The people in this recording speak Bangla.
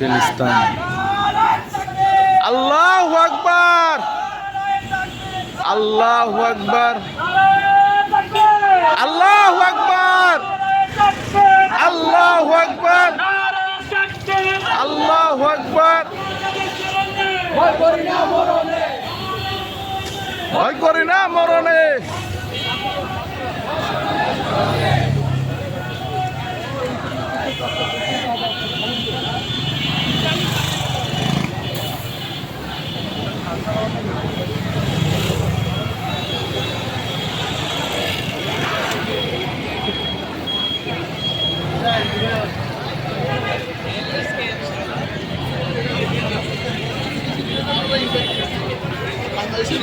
ফিলিস্তান আল্লাহ আকবার। আল্লাহ আকবার। আল্লাহ আকবার। আল্লাহ আকবার। আল্লাহ আকবার। ভয় করি না মরণে। এটা করলাম না বাংলাদেশের